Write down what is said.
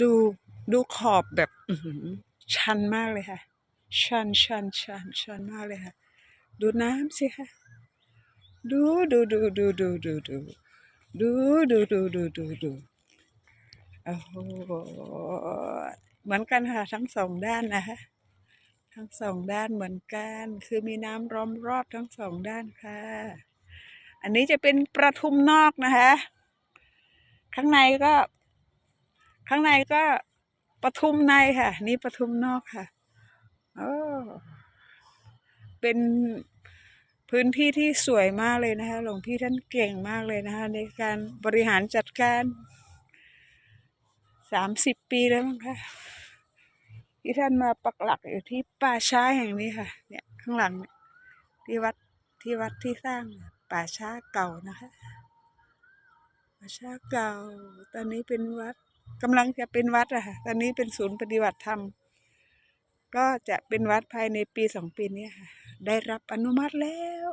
ดูดูขอบแบบชันมากเลยค่ะ ชันชันชันชันมากเลยค่ะ ดูน้ำสิค่ะ ดูดูดูดูดูดูดูดูดูดูดูดูดูโอ้โหเหมือนกันค่ะ ทั้งสองด้านนะคะ ทั้งสองด้านเหมือนกัน คือมีน้ำล้อมรอบทั้งสองด้านค่ะ อันนี้จะเป็นประทุมนอกนะคะ ข้างในก็ ข้างในก็ประทุมในค่ะ นี่ประทุมนอกค่ะโอ้เป็นพื้นที่ที่สวยมากเลยนะคะหลวงพี่ท่านเก่งมากเลยนะคะ ในการบริหารจัดการสามสิบปีแล้วมั้งคะที่ท่านมาปักหลักอยู่ที่ป่าช้าแห่งนี้ค่ะ เนี่ยข้างหลังเนี่ยที่วัดที่วัดที่สร้างป่าช้าเก่านะคะป่าช้าเก่า ตอนนี้เป็นวัด กำลังจะเป็นวัดอะค่ะ ตอนนี้เป็นศูนย์ปฏิบัติธรรม ก็จะเป็นวัดภายในปีสองปีนี้ค่ะ ได้รับอนุมัติแล้ว